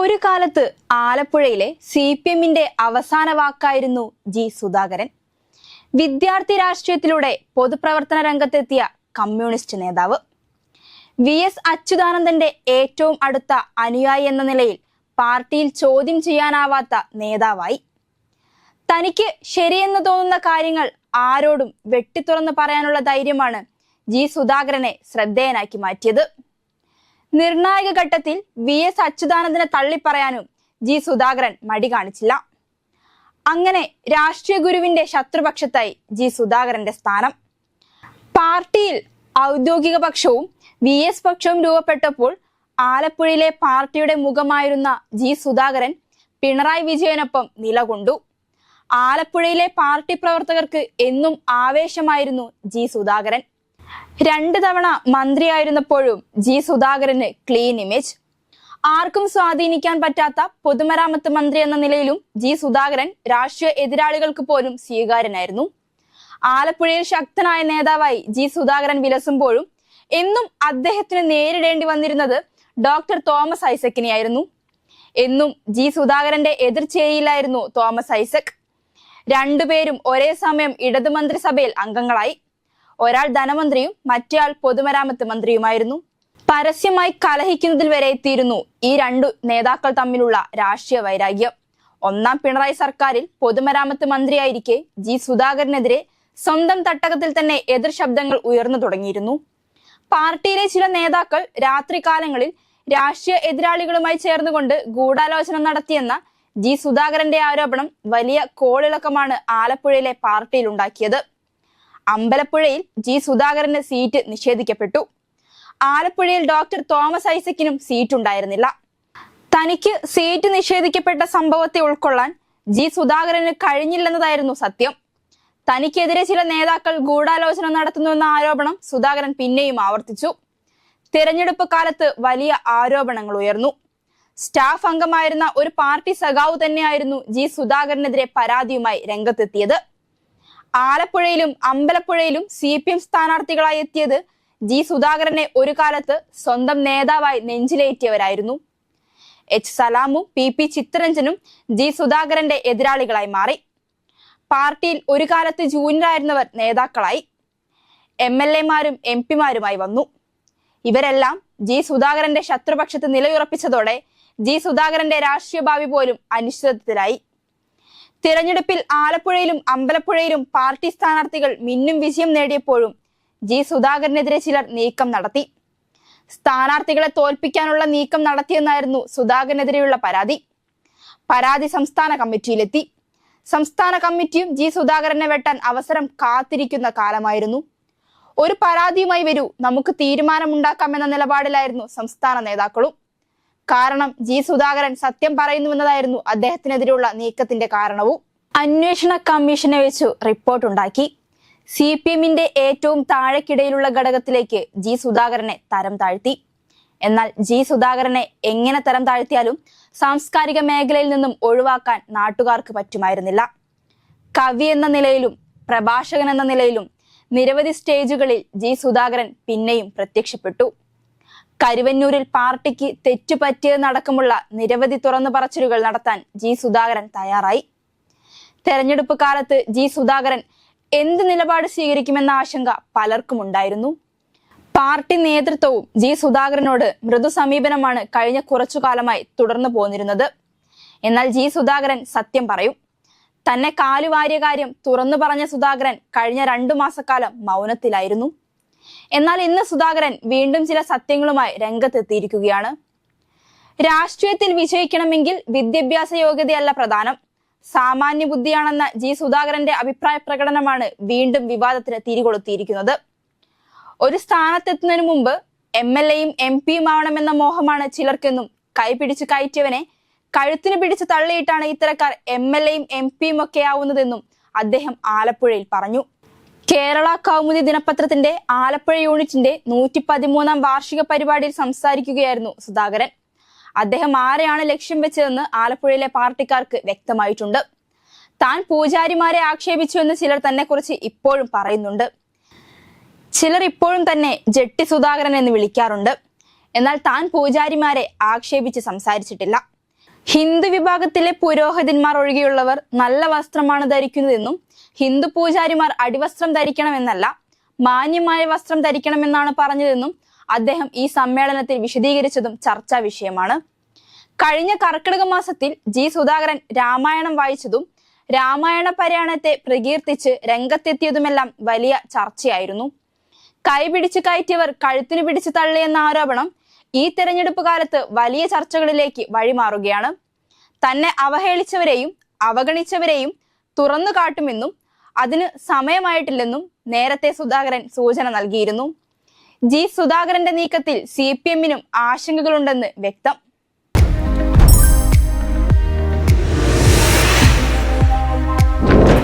ഒരു കാലത്ത് ആലപ്പുഴയിലെ സി പി എമ്മിന്റെ അവസാന വാക്കായിരുന്നു ജി സുധാകരൻ. വിദ്യാർത്ഥി രാഷ്ട്രീയത്തിലൂടെ പൊതുപ്രവർത്തന രംഗത്തെത്തിയ കമ്മ്യൂണിസ്റ്റ് നേതാവ്. വി എസ് അച്യുതാനന്ദന്റെ ഏറ്റവും അടുത്ത അനുയായി എന്ന നിലയിൽ പാർട്ടിയിൽ ചോദ്യം ചെയ്യാനാവാത്ത നേതാവായി. തനിക്ക് ശരിയെന്ന് തോന്നുന്ന കാര്യങ്ങൾ ആരോടും വെട്ടിത്തുറന്ന് പറയാനുള്ള ധൈര്യമാണ് ജി സുധാകരനെ ശ്രദ്ധേയനാക്കി മാറ്റിയത്. നിർണായക ഘട്ടത്തിൽ വി എസ് അച്യുതാനന്ദനെ തള്ളിപ്പറയാനും ജി സുധാകരൻ മടി കാണിച്ചില്ല. അങ്ങനെ രാഷ്ട്രീയ ഗുരുവിന്റെ ശത്രുപക്ഷത്തായി ജി സുധാകരന്റെ സ്ഥാനം. പാർട്ടിയിൽ ഔദ്യോഗിക പക്ഷവും വി എസ് പക്ഷവും രൂപപ്പെട്ടപ്പോൾ ആലപ്പുഴയിലെ പാർട്ടിയുടെ മുഖമായിരുന്ന ജി സുധാകരൻ പിണറായി വിജയനൊപ്പം നിലകൊണ്ടു. ആലപ്പുഴയിലെ പാർട്ടി പ്രവർത്തകർക്ക് എന്നും ആവേശമായിരുന്നു ജി സുധാകരൻ. രണ്ട് തവണ മന്ത്രിയായിരുന്നപ്പോഴും ജി സുധാകരന് ക്ലീൻ ഇമേജ് ആർക്കും സ്വാധീനിക്കാൻ പറ്റാത്ത പൊതുമരാമത്ത് മന്ത്രി എന്ന നിലയിലും ജി സുധാകരൻ രാഷ്ട്രീയ എതിരാളികൾക്ക് പോലും സ്വീകാര്യനായിരുന്നു. ആലപ്പുഴയിൽ ശക്തനായ നേതാവായി ജി സുധാകരൻ വിലസുമ്പോഴും എന്നും അദ്ദേഹത്തിന് നേരിടേണ്ടി വന്നിരുന്നത് ഡോക്ടർ തോമസ് ഐസക്കിനെയായിരുന്നു. എന്നും ജി സുധാകരന്റെ എതിർചേരിയിലായിരുന്നു തോമസ് ഐസക്. രണ്ടുപേരും ഒരേ സമയം ഇടതു മന്ത്രിസഭയിൽ അംഗങ്ങളായി. ഒരാൾ ധനമന്ത്രിയും മറ്റേയാൾ പൊതുമരാമത്ത് മന്ത്രിയുമായിരുന്നു. പരസ്യമായി കലഹിക്കുന്നതിൽ വരെ എത്തിയിരുന്നു ഈ രണ്ടു നേതാക്കൾ തമ്മിലുള്ള രാഷ്ട്രീയ വൈരാഗ്യം. ഒന്നാം പിണറായി സർക്കാരിൽ പൊതുമരാമത്ത് മന്ത്രിയായിരിക്കെ ജി സുധാകരനെതിരെ സ്വന്തം തട്ടകത്തിൽ തന്നെ എതിർ ശബ്ദങ്ങൾ ഉയർന്നു തുടങ്ങിയിരുന്നു. പാർട്ടിയിലെ ചില നേതാക്കൾ രാത്രികാലങ്ങളിൽ രാഷ്ട്രീയ എതിരാളികളുമായി ചേർന്നുകൊണ്ട് ഗൂഢാലോചന നടത്തിയെന്ന ജി സുധാകരന്റെ ആരോപണം വലിയ കോളിളക്കമാണ് ആലപ്പുഴയിലെ പാർട്ടിയിൽ ഉണ്ടാക്കിയത്. അമ്പലപ്പുഴയിൽ ജി സുധാകരന് സീറ്റ് നിഷേധിക്കപ്പെട്ടു. ആലപ്പുഴയിൽ ഡോക്ടർ തോമസ് ഐസക്കിനും സീറ്റ് ഉണ്ടായിരുന്നില്ല. തനിക്ക് സീറ്റ് നിഷേധിക്കപ്പെട്ട സംഭവത്തെ ഉൾക്കൊള്ളാൻ ജി സുധാകരന് കഴിഞ്ഞില്ലെന്നതായിരുന്നു സത്യം. തനിക്കെതിരെ ചില നേതാക്കൾ ഗൂഢാലോചന നടത്തുന്നുവെന്ന ആരോപണം സുധാകരൻ പിന്നെയും ആവർത്തിച്ചു. തിരഞ്ഞെടുപ്പ് കാലത്ത് വലിയ ആരോപണങ്ങൾ ഉയർന്നു. സ്റ്റാഫ് അംഗമായിരുന്ന ഒരു പാർട്ടി സഖാവ് തന്നെയായിരുന്നു ജി സുധാകരനെതിരെ പരാതിയുമായി രംഗത്തെത്തിയത്. ആലപ്പുഴയിലും അമ്പലപ്പുഴയിലും സി പി എം സ്ഥാനാർത്ഥികളായി എത്തിയത് ജി സുധാകരനെ ഒരു കാലത്ത് സ്വന്തം നേതാവായി നെഞ്ചിലേറ്റിയവരായിരുന്നു. എച്ച് സലാമും പി പി ചിത്തരഞ്ജനും ജി സുധാകരന്റെ എതിരാളികളായി മാറി. പാർട്ടിയിൽ ഒരു കാലത്ത് ജൂനിയറായിരുന്നവർ നേതാക്കളായി. എം എൽ എമാരും എം പിമാരുമായി വന്നു. ഇവരെല്ലാം ജി സുധാകരന്റെ ശത്രുപക്ഷത്ത് നിലയുറപ്പിച്ചതോടെ ജി സുധാകരന്റെ രാഷ്ട്രീയ ഭാവി പോലും അനിശ്ചിതത്വത്തിലായി. തിരഞ്ഞെടുപ്പിൽ ആലപ്പുഴയിലും അമ്പലപ്പുഴയിലും പാർട്ടി സ്ഥാനാർത്ഥികൾ മിന്നും വിജയം നേടിയപ്പോഴും ജി സുധാകരനെതിരെ ചിലർ നീക്കം നടത്തി. സ്ഥാനാർത്ഥികളെ തോൽപ്പിക്കാനുള്ള നീക്കം നടത്തിയെന്നായിരുന്നു സുധാകരനെതിരെയുള്ള പരാതി. പരാതി സംസ്ഥാന കമ്മിറ്റിയിലെത്തി. സംസ്ഥാന കമ്മിറ്റിയും ജി സുധാകരനെ വെട്ടാൻ അവസരം കാത്തിരിക്കുന്ന കാലമായിരുന്നു. ഒരു പരാതിയുമായി വരൂ. നമുക്ക് തീരുമാനമുണ്ടാക്കാമെന്ന നിലപാടിലായിരുന്നു സംസ്ഥാന നേതാക്കളും. കാരണം ജി സുധാകരൻ സത്യം പറയുന്നുവെന്നതായിരുന്നു അദ്ദേഹത്തിനെതിരെയുള്ള നീക്കത്തിന്റെ കാരണവും. അന്വേഷണ കമ്മീഷനെ വെച്ചു റിപ്പോർട്ട് ഉണ്ടാക്കി. സി പി എമ്മിന്റെ ഏറ്റവും താഴെക്കിടയിലുള്ള ഘടകത്തിലേക്ക് ജി സുധാകരനെ തരം താഴ്ത്തി. എന്നാൽ ജി സുധാകരനെ എങ്ങനെ തരം താഴ്ത്തിയാലും സാംസ്കാരിക മേഖലയിൽ നിന്നും ഒഴിവാക്കാൻ നാട്ടുകാർക്ക് പറ്റുമായിരുന്നില്ല. കവി എന്ന നിലയിലും പ്രഭാഷകൻ എന്ന നിലയിലും നിരവധി സ്റ്റേജുകളിൽ ജി സുധാകരൻ പിന്നെയും പ്രത്യക്ഷപ്പെട്ടു. കരുവന്നൂരിൽ പാർട്ടിക്ക് തെറ്റുപറ്റിയതെന്നടക്കമുള്ള നിരവധി തുറന്നു പറച്ചിലുകൾ നടത്താൻ ജി സുധാകരൻ തയ്യാറായി. തെരഞ്ഞെടുപ്പ് കാലത്ത് ജി സുധാകരൻ എന്ത് നിലപാട് സ്വീകരിക്കുമെന്ന ആശങ്ക പലർക്കും ഉണ്ടായിരുന്നു പാർട്ടി നേതൃത്വവും ജി സുധാകരനോട് മൃദു സമീപനമാണ് കഴിഞ്ഞ കുറച്ചു കാലമായി തുടർന്നു പോന്നിരുന്നത്. എന്നാൽ ജി സുധാകരൻ സത്യം പറയും. തന്നെ കാലുവാരിയ കാര്യം തുറന്നു പറഞ്ഞ സുധാകരൻ കഴിഞ്ഞ രണ്ടു മാസക്കാലം മൗനത്തിലായിരുന്നു. എന്നാൽ ഇന്ന് സുധാകരൻ വീണ്ടും ചില സത്യങ്ങളുമായി രംഗത്തെത്തിയിരിക്കുകയാണ്. രാഷ്ട്രീയത്തിൽ വിജയിക്കണമെങ്കിൽ വിദ്യാഭ്യാസ യോഗ്യതയല്ല പ്രധാനം. സാമാന്യ ബുദ്ധിയാണെന്ന ജി സുധാകരന്റെ അഭിപ്രായ പ്രകടനമാണ് വീണ്ടും വിവാദത്തിന് തിരികൊളുത്തിയിരിക്കുന്നത്. ഒരു സ്ഥാനത്തെത്തുന്നതിന് മുമ്പ് എം എൽ എയും എം പിയും ആവണമെന്ന മോഹമാണ് ചിലർക്കെന്നും കൈപിടിച്ചു കയറ്റിയവനെ കഴുത്തിന് പിടിച്ച് തള്ളിയിട്ടാണ് ഇത്തരക്കാർ എം എൽ എയും എം പിയും ഒക്കെ ആവുന്നതെന്നും അദ്ദേഹം ആലപ്പുഴയിൽ പറഞ്ഞു. കേരള കൗമുദി ദിനപത്രത്തിന്റെ ആലപ്പുഴ യൂണിറ്റിന്റെ നൂറ്റി പതിമൂന്നാം വാർഷിക പരിപാടിയിൽ സംസാരിക്കുകയായിരുന്നു സുധാകരൻ. അദ്ദേഹം ആരെയാണ് ലക്ഷ്യം വെച്ചതെന്ന് ആലപ്പുഴയിലെ പാർട്ടിക്കാർക്ക് വ്യക്തമായിട്ടുണ്ട്. താൻ പൂജാരിമാരെ ആക്ഷേപിച്ചു എന്ന് ചിലർ തന്നെ കുറിച്ച് ഇപ്പോഴും പറയുന്നുണ്ട്. ചിലർ ഇപ്പോഴും തന്നെ ജെട്ടി സുധാകരൻ എന്ന് വിളിക്കാറുണ്ട്. എന്നാൽ താൻ പൂജാരിമാരെ ആക്ഷേപിച്ച് സംസാരിച്ചിട്ടില്ല. ഹിന്ദു വിഭാഗത്തിലെ പുരോഹിതന്മാർ ഒഴികെയുള്ളവർ നല്ല വസ്ത്രമാണ് ധരിക്കുന്നതെന്നും ഹിന്ദു പൂജാരിമാർ അടിവസ്ത്രം ധരിക്കണമെന്നല്ല മാന്യമായ വസ്ത്രം ധരിക്കണമെന്നാണ് പറഞ്ഞതെന്നും അദ്ദേഹം ഈ സമ്മേളനത്തിൽ വിശദീകരിച്ചതും ചർച്ചാ വിഷയമാണ്. കഴിഞ്ഞ കർക്കിടക മാസത്തിൽ ജി സുധാകരൻ രാമായണം വായിച്ചതും രാമായണ പര്യാണത്തെ പ്രകീർത്തിച്ച് രംഗത്തെത്തിയതുമെല്ലാം വലിയ ചർച്ചയായിരുന്നു. കൈപിടിച്ച് കയറ്റിയവർ കഴുത്തിനു പിടിച്ച് തള്ളിയെന്ന ആരോപണം ഈ തെരഞ്ഞെടുപ്പ് കാലത്ത് വലിയ ചർച്ചകളിലേക്ക് വഴിമാറുകയാണ്. തന്നെ അവഹേളിച്ചവരെയും അവഗണിച്ചവരെയും തുറന്നു കാട്ടുമെന്നും അതിന് സമയമായിട്ടില്ലെന്നും നേരത്തെ സുധാകരൻ സൂചന നൽകിയിരുന്നു. ജി സുധാകരന്റെ നീക്കത്തിൽ സി പി എമ്മിനും ആശങ്കകളുണ്ടെന്ന് വ്യക്തം.